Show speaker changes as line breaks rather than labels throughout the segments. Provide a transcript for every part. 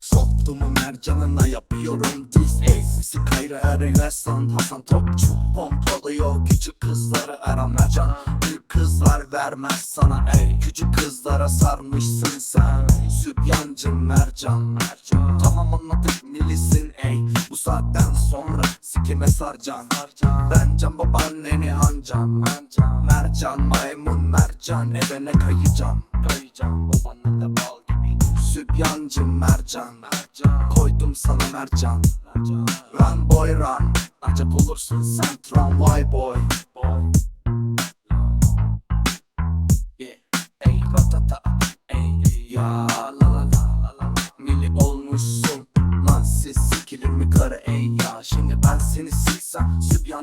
Soktumu mercanına yapıyorum diz. Eskisi Kayra Erevestan Hasan Topçu Pompalıyor küçük kızları. Eren Mercan Büyük kızlar vermez sana. Ey Küçük kızlara sarmışsın sen. Sübyancı Mercan Mercan. Tamam anladık milisin ey Bu saatten sonra sikime sarcan. Ben can babaanneni ancan. Mercan maymun mercan Evene kayacağım. Kayacağım babaanne de bal gibi. Sübyancı mercan. Koydum sana mercan. Run boy run. Ancak olursun sen tramvay boy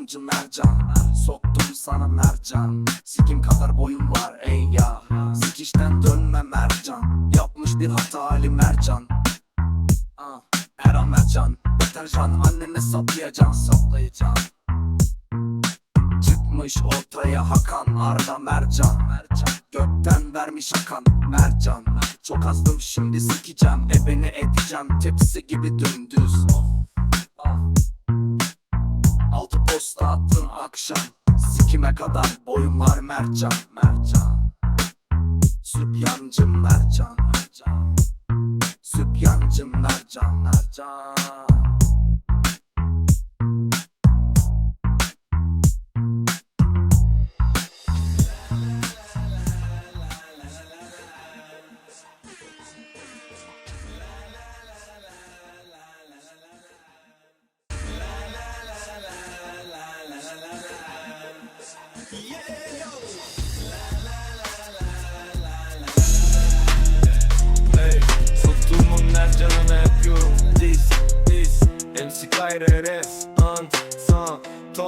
Sübyancı mercan Soktum sana mercan. Sikim kadar boyun var ey ya. Sikişten dönme mercan. Yapmış bir hata Ali mercan. Ah, Eren mercan. Deterjan annene saplayacan Saplayacan Çıkmış ortaya Hakan Arda Mercan. Mercan Gökten vermiş Hakan Mercan. Çok azdım şimdi sikeceğim. Ebeni edeceğim tepsi gibi dümdüz posta akşam. Sikime kadar boyum var Mercan Mercan Sübyancı Mercan Mercan Sübyancı Mercan Mercan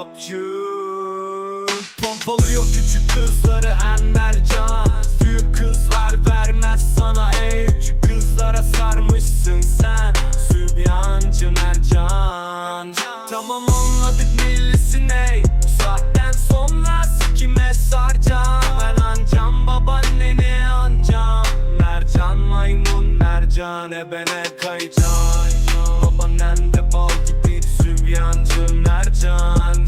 topçu Pompalıyor küçük kızları en mercan Büyük kızlar vermez sana ey. Küçük kızlara sarmışsın sen. Sübyancı mercan Tamam anladık millisin ey Bu saatten sonra sikime saracağım. Ben ancam babaanneni ancam Mercan maymun mercan ebene kayacağım. Babaannen de bal gibi sübyancı mercan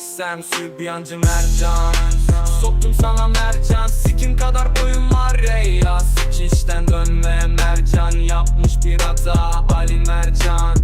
siksem Sübyancı mercan Soktum sana mercan. Sikim kadar boyun var ey ya Sikişten dönme mercan. Yapmış bir hata Ali mercan.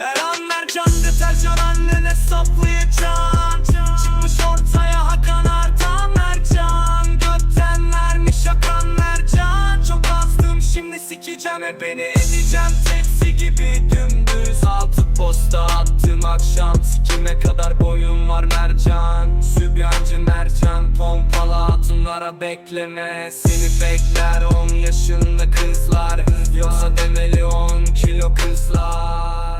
Eren mercan deterjan annene saplayacan Çıkmış ortaya Hakan Arda mercan. Gökten vermiş Hakan mercan. Çok azdım şimdi sikeceğim e beni edeceğim Tepsi gibi dümdüz Altı posta attım akşam Sikime kadar boyum var mercan. Sübyancı mercan Pompalı hatunlara bekleme. Seni bekler 10 yaşında kızlar. Yoksa demeli 10 kilo kızlar